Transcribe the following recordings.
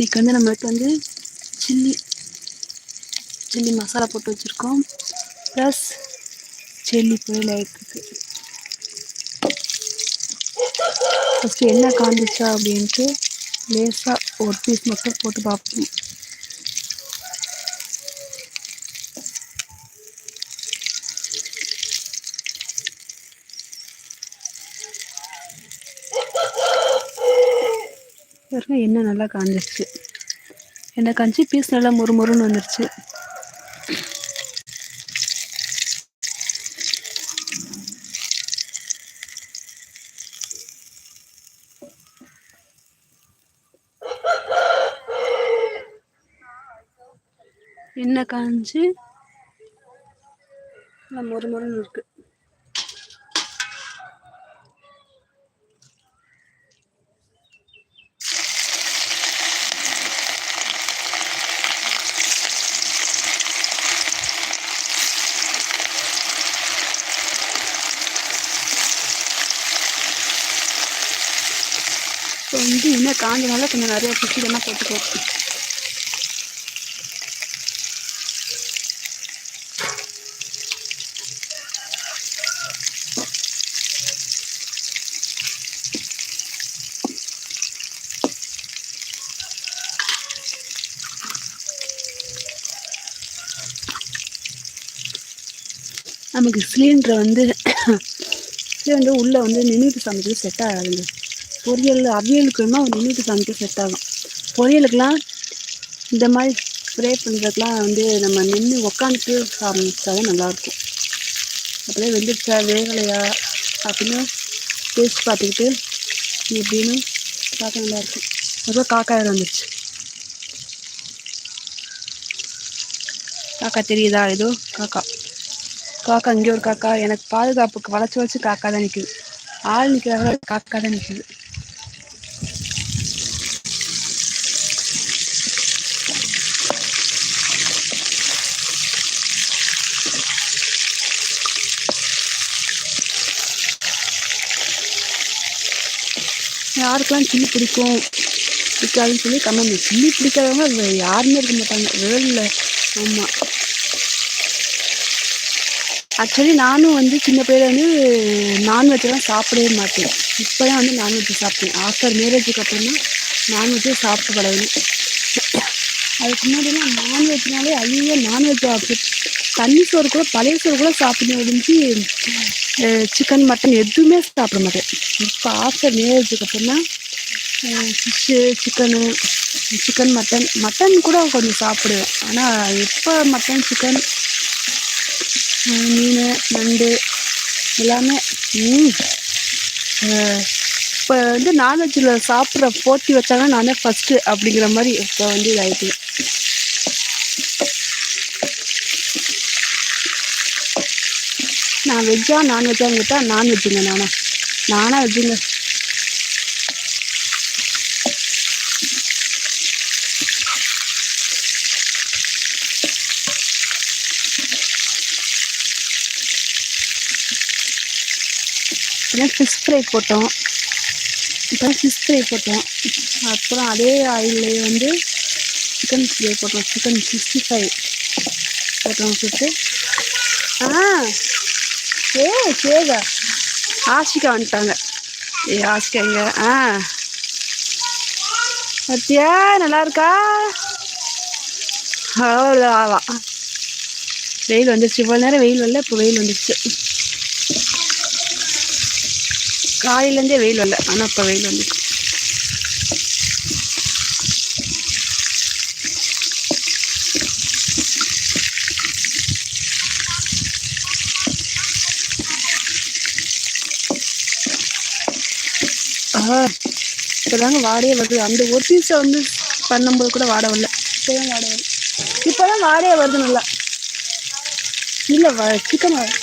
இன்றைக்கி வந்து நம்மளுக்கு வந்து சில்லி சில்லி மசாலா போட்டு வச்சுருக்கோம். ப்ளஸ் சில்லி பொரியல் ஆகிட்டுருக்கு ஃபஸ்ட்டு என்ன காந்துச்சா அப்படின்ட்டு லேசாக ஒரு பீஸ் மட்டும் போட்டு பார்ப்போம். எண்ணெய் நல்லா காஞ்சிருச்சு. எண்ணெய் காஞ்சி பீஸ் நல்லா மொறு மொறுன்னு வந்துருச்சு. எண்ணெய் காஞ்சி நல்லா முறுமுறுன்னு இருக்குது இருக்கு இப்போ வந்து என்ன காஞ்சனால கொஞ்சம் நிறைய குச்சிகள்லாம் போட்டுக்குவோம். நமக்கு சிலிண்டரை வந்து சிலிண்டர் உள்ளே வந்து நின்றுட்டு சமைச்சது செட் ஆகாதுங்க. பொரியல் அவியலுக்கு வேணுமா? நின்றுட்டு சமைக்க செட் ஆகும். பொரியலுக்கெலாம் இந்த மாதிரி ஸ்ப்ரே பண்ணுறதுக்கெலாம் வந்து நம்ம நின்று உக்காந்துட்டு சமைச்சா தான் நல்லாயிருக்கும். அப்படியே வெந்துடுச்சா வேகலையா? அப்படின்னு டேஸ்ட் பார்த்துக்கிட்டு எப்படின்னு பார்க்க நல்லாயிருக்கும். அப்புறம் காக்கா வேறு காக்கா தெரியுதா? ஏதோ காக்கா காக்கா இங்கே ஒரு காக்கா எனக்கு பாதுகாப்புக்கு வளைச்சி வச்சு காக்கா தான் நிற்குது ஆள் நிற்கிறாங்க காக்கா தான் நிற்குது யாருக்கெல்லாம் சில்லி பிடிக்கும் பிடிக்காதுன்னு சொல்லி கமெண்ட் சில்லி பிடிக்காதவங்க அது யாருமே இருக்க மாட்டாங்க. வேர்ல்டில் ஆமாம் ஆக்சுவலி நானும் வந்து சின்ன பிள்ளையில வந்து நான்வெஜ்லாம் சாப்பிடவே மாட்டேன். இப்போ தான் வந்து நான்வெஜ் சாப்பிட்டேன். ஆஃப்டர் மேரேஜுக்கு அப்புறமா நான்வெஜ்ஜே சாப்பிட்டு பழகணும் அதுக்கு முன்னாடிலாம் நான்வெஜ்னாலே ஐயோ நான்வெஜ் அப்படி தண்ணி சோறு கூட பழைய சோறு கூட சாப்பிடணும் ஒழிஞ்சு சிக்கன் மட்டன் எதுவுமே சாப்பிட மாட்டேன். இப்போ ஆஃப்டர் மேரேஜுக்கு அப்புறமா fish chicken chicken mutton mutton கூட கொஞ்சம் சாப்பிடுவேன். ஆனால் எப்போ மட்டன் சிக்கன் மீன் நண்டு எல்லாமே இப்போ வந்து நான்வெஜ்ஜில் சாப்பிட்ற போட்டி வச்சாங்கன்னா நானே ஃபஸ்ட்டு அப்படிங்கிற மாதிரி இப்போ வந்து இதாகிட்டு நான் வெஜ்ஜா நான்வெஜ்ஜான்னு கேட்டால் நான்வெஜ்ஜுங்க நானா. நானாக வெஜ்ஜுங்க. அப்புறம் ஃபிஷ் ஃப்ரை போட்டோம். இப்போ ஃபிஷ் ஃப்ரை போட்டோம். அப்புறம் அதே ஆயிலே வந்து சிக்கன் ஃப்ரை போட்டோம். சிக்கன் சிக்ஸ்டி ஃபைவ் போட்டோம் போட்டு ஆ! ஏ கேதா ஆஷிகா வந்துட்டாங்க. ஏ ஆஷிகா இங்க ஆ. பத்தியா நல்லா இருக்கா அவ்வளோ ஆவா வெயில் வந்துடுச்சு இவ்வளோ நேரம் வெயில் வரல இப்போ வெயில் வந்துடுச்சு காலையிலேருந்தே வெயில் வரல. ஆனால் இப்போ வெயில் வந்துச்சு இப்போதாங்க வாடையே வருது. அந்த ஒரு பீஸை வந்து பண்ணும்போது கூட வாட வரல. இப்போதான் வாட வருது. இப்போதான் வாடையே வருது நல்லா. இல்லை வ சிக்கன் நேரம்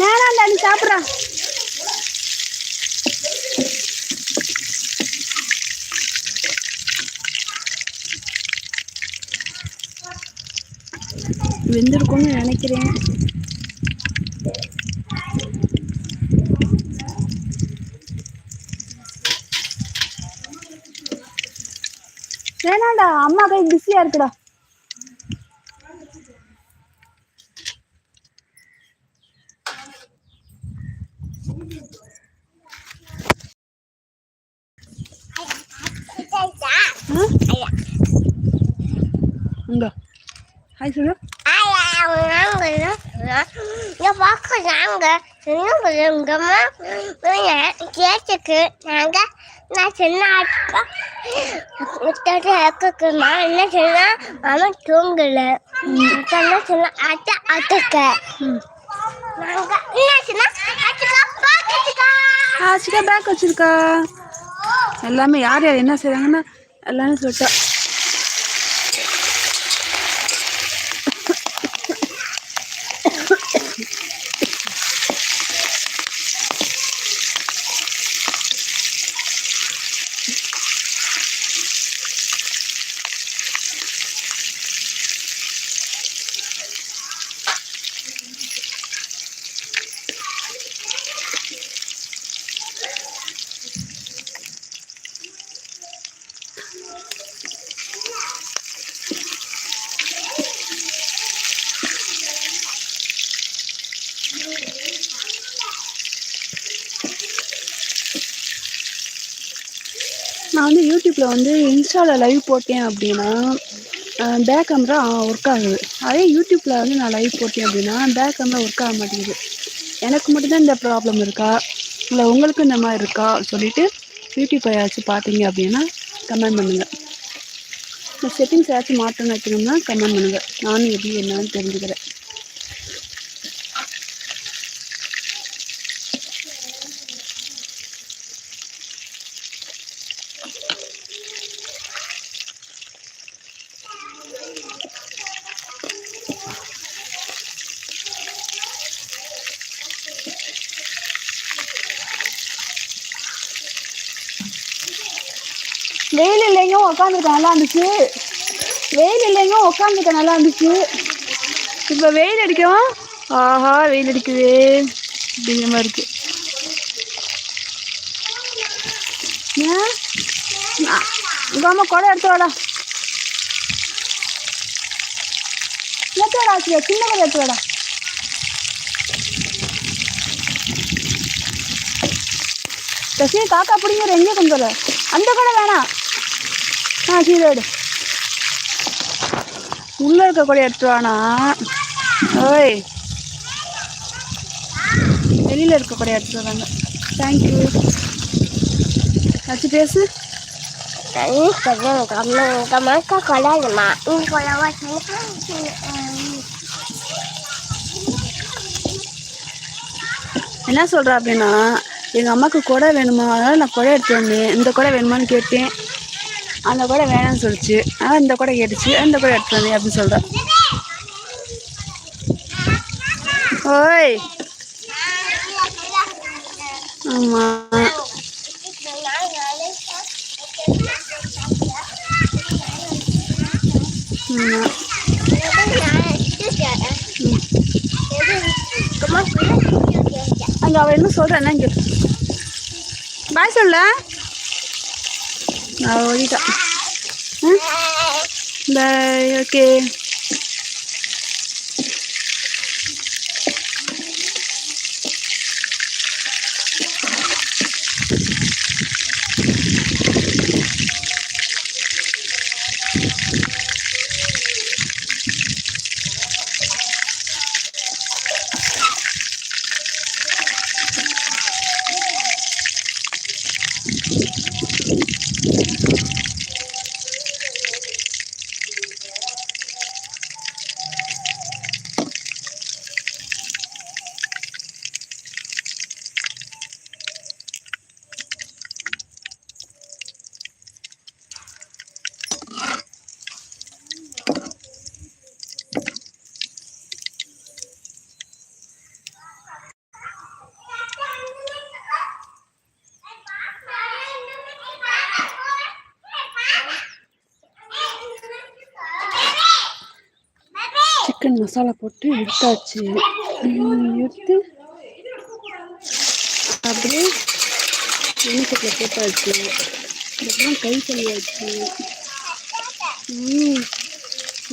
நேராண்டா நீ சாப்பிட்றா. வெந்திருக்கும்னு நினைக்கிறேன். வேணாண்டா அம்மா கை பிஸியா இருக்குடா. இங்க ஹாய் சொல்லு கேட்டுக்கு நாங்க நான் சின்ன இருக்குமா என்ன சொன்னா மாமா தூங்கல. என்ன சொன்னா அத்தை அத்துக்க நாங்க பேக் வச்சிருக்கா. எல்லாமே யார் யார் என்ன செய்றாங்கன்னா எல்லாமே சொல்லிட்டா. நான் வந்து யூடியூப்பில் வந்து இன்ஸ்டாவில் லைவ் போட்டேன் அப்படின்னா பேக் கேமரா ஒர்க் ஆகுது. அதே யூடியூப்பில் வந்து நான் லைவ் போட்டேன் அப்படின்னா பேக் கேமரா ஒர்க் ஆக மாட்டேங்குது. எனக்கு மட்டும்தான் இந்த ப்ராப்ளம் இருக்கா? இல்லை உங்களுக்கு இந்த மாதிரி இருக்கா? சொல்லிவிட்டு யூடியூப்பை ஏதாச்சும் பார்த்தீங்க அப்படின்னா கமெண்ட் பண்ணுங்கள் இந்த செட்டிங்ஸ் ஏதாச்சும் மாற்றம் வைக்கணும்னா கமெண்ட் பண்ணுங்கள் நானும் எப்படி என்னன்னு தெரிஞ்சுக்கிறேன். வெயில் இல்லைங்க உட்காந்துருக்க நல்லா இருந்துச்சு வெயில் இல்லைங்க உட்காந்துருக்க நல்லா இருந்துச்சு இப்போ வெயில் அடிக்கும்? ஆஹா வெயில் அடிக்குது. அப்படிங்கிற மாதிரி இருக்கு ஏன் அம்மா குடம் எடுத்து வாடா. எடுத்து வாடா சின்ன குடம் எடுத்து வாடா. சசி காக்கா பிடிங்கிற எங்கேயும் கொண்டு வர? அந்த குடம் வேணாம். ஆ கீழே எடு உள்ளே இருக்க கூட எடுத்துருவானா ஓய். வெளியில் இருக்க கூட எடுத்துருவாங்க வராங்க தேங்க்யூ வச்சு பேசு. என்ன சொல்கிறா அப்படின்னா எங்கள் அம்மாவுக்கு குடை வேணுமா? அதனால் நான் குடை எடுத்து வந்தேன். இந்த குடை வேணுமான்னு கேட்டேன். அந்த குடை வேணாம்னு சொல்லிச்சு. ஆனால் இந்த குடை கேட்டுச்சு. இந்த குடை எடுத்து வந்தேன் அப்படின்னு சொல்கிறா ஓய். ஆமாம் அங்கே அவள் என்ன சொல்கிறா என்ன பாய் சொல்ல. நான் ஓடிட்டா பாய் ஓகே சிக்கன் மசாலா போட்டு எடுத்தாச்சு. எடுத்து அப்படியே எண்ணெய்க்கட்டில் போட்டாச்சு. அதுக்கப்புறம் கை கழுவியாச்சு. ம்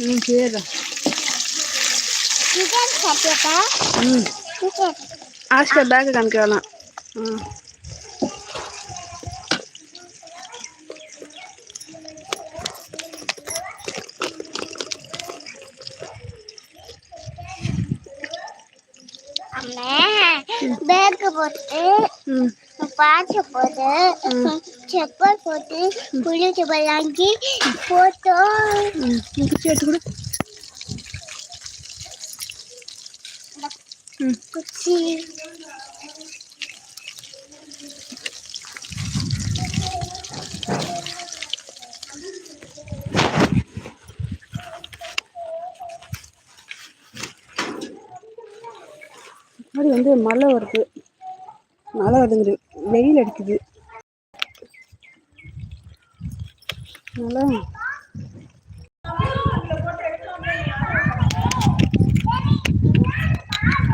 ம் சரிடா ம். ஆஸ்கர் பேக்கு காமிக்கலாம் ம் அம்மா பேக் போட்டு பாட்டு போட்டு செப்பல் போட்டு குளிச்சு விளாங்கி போட்டோம் ம். நீ குச்சி. மாதிரி வந்து மழை வருது. மழை வருதுங்குது. வெயில் அடிக்குது. மழை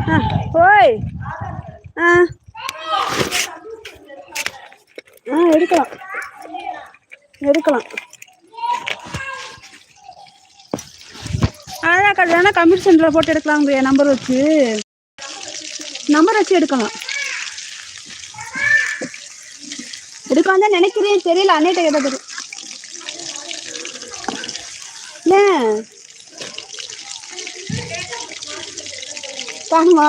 ஆ போய். ஆ. ஆ எடுக்கலாம். எடுக்கலாம். அதான் கல்யாணம் கம்ப்யூட்டர் சென்டரில் போட்டு எடுக்கலாம் நம்பர் வச்சு. நம்பர் வச்சு எடுக்கலாம். எடுக்க தான் நினைக்கிறேன். தெரியல அண்ணேட்ட கேட்டது என்ன தாங்குமா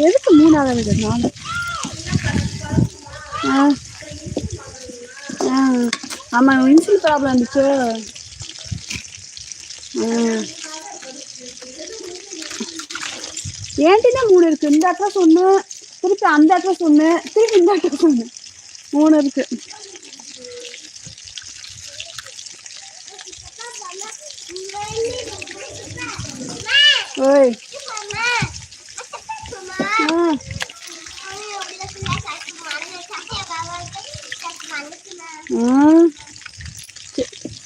எதுக்கு மூணாவது நாலு. ஆ. ஆ. ஆமாம் இன்சுலின் ப்ராப்ளம் இருந்துச்சு ஆ. ஏன்ட்டினா மூணு இருக்கு. இந்த அட்ரஸ் ஒன்று திருப்பி அந்த அட்ரஸ் ஒன்று திருப்பி இந்த அட்ரஸ் ஒன்று மூணு இருக்கு. ஓய். ஆ.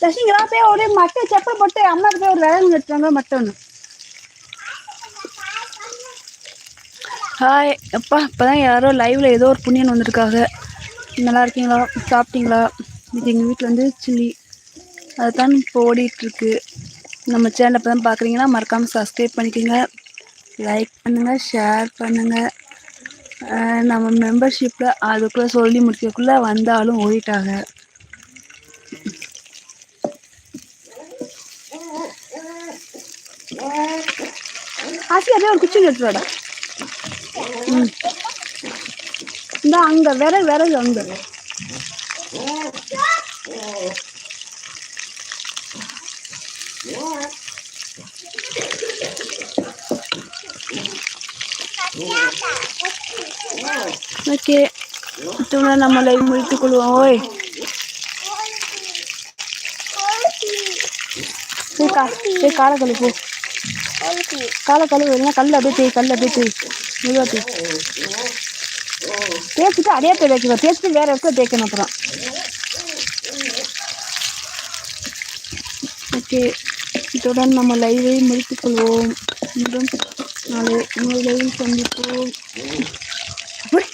தஷிங்களா போய் ஒரு மட்டை செப்பல் போட்டு அம்மாக்கு போய் ஒரு வேலை ஹாய் அப்பா இப்போ தான் யாரோ லைவில் ஏதோ ஒரு புண்ணியன் வந்திருக்காங்க. நல்லா இருக்கீங்களா சாப்பிட்டீங்களா? இது எங்கள் வீட்டில் வந்து சில்லி அதுதான் இப்போ ஓடிட்டுருக்கு. நம்ம சேனல் இப்போ தான் பார்க்குறீங்கன்னா மறக்காமல் சப்ஸ்கிரைப் பண்ணிக்கோங்க லைக் பண்ணுங்கள் ஷேர் பண்ணுங்கள் நம்ம மெம்பர்ஷிப்பில் அதுக்குள்ளே சொல்லி முடிக்கக்குள்ளே வந்தாலும் ஓடிட்டாங்க. ஆசியா அப்படியே ஒரு குச்சி எடுத்து இந்த அங்கே விறகு விறகு அங்கே ஓகே இத்தோட நம்ம லைவ் முடித்துக் கொள்வோம். ஓய். போய் காலை கழு போ காலை கழுவு இல்லைன்னா கல் அப்படியே தேய் கல் அப்படியே தேய். மெதுவாக தேய். தேய்ச்சிட்டு அதே போய் தேய்க்கணும் தேய்ச்சிட்டு வேறு இடத்துல தேய்க்கணும் அப்புறம். ஓகே. இத்துடன் நம்ம லைவை முடித்துக்கொள்வோம். மீண்டும் நாளை இன்னொரு லைவில் சந்திப்போம். அப்படி